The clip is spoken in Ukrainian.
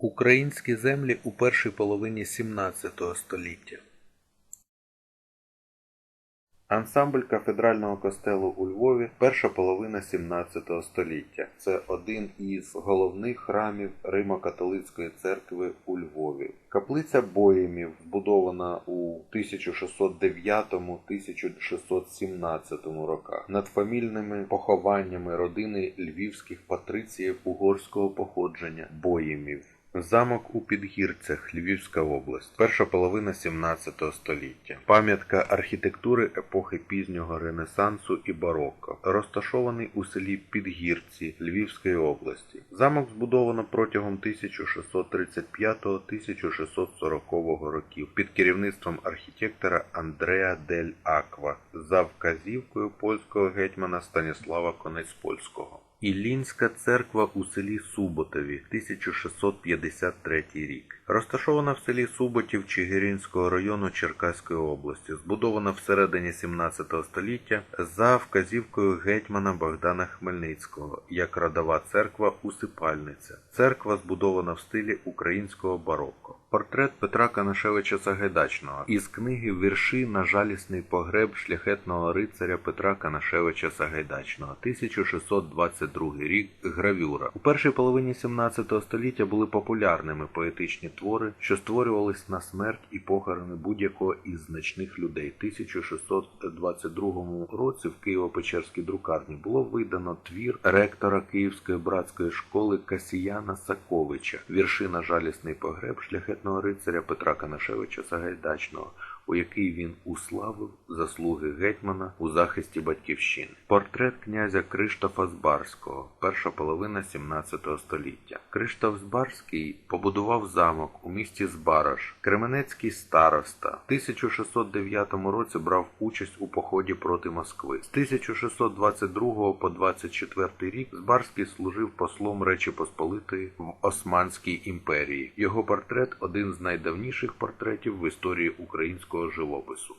Українські землі у першій половині XVII століття. Ансамбль кафедрального костелу у Львові перша половина XVII століття. Це один із головних храмів Римо-католицької церкви у Львові. Каплиця Боємів збудована у 1609-1617 роках над фамільними похованнями родини львівських патриціїв угорського походження Боємів. Замок у Підгірцях, Львівська область, перша половина 17 століття. Пам'ятка архітектури епохи пізнього Ренесансу і барокко, розташований у селі Підгірці Львівської області. Замок збудовано протягом 1635-1640 років під керівництвом архітектора Андреа дель Аква за вказівкою польського гетьмана Станіслава Конець-Польського. Іллінська церква у селі Суботові, 1653 рік. Розташована в селі Суботів Чигиринського району Черкаської області, збудована всередині 17 століття за вказівкою гетьмана Богдана Хмельницького як родова церква Усипальниця. Церква збудована в стилі українського барокко. Портрет Петра Канашевича Сагайдачного із книги Вірші на жалісний погреб шляхетного рицаря Петра Канашевича Сагайдачного, 1622 рік. Гравюра. У першій половині 17 століття були популярними поетичні твори, що створювались на смерть і похорони будь-якого із значних людей. 1622 році в Києво-Печерській друкарні було видано твір ректора Київської братської школи Касіяна Саковича, вірші на жалісний погреб шляхетного рицаря Петра Канашевича Сагайдачного, у який він уславив заслуги гетьмана у захисті батьківщини. Портрет князя Криштофа Збарського, перша половина 17 століття. Криштоф Збарський побудував замок у місті Збараж. Кременецький староста в 1609 році брав участь у поході проти Москви. З 1622 по 24 рік Збарський служив послом Речі Посполитої в Османській імперії. Його портрет один з найдавніших портретів в історії українського живопису.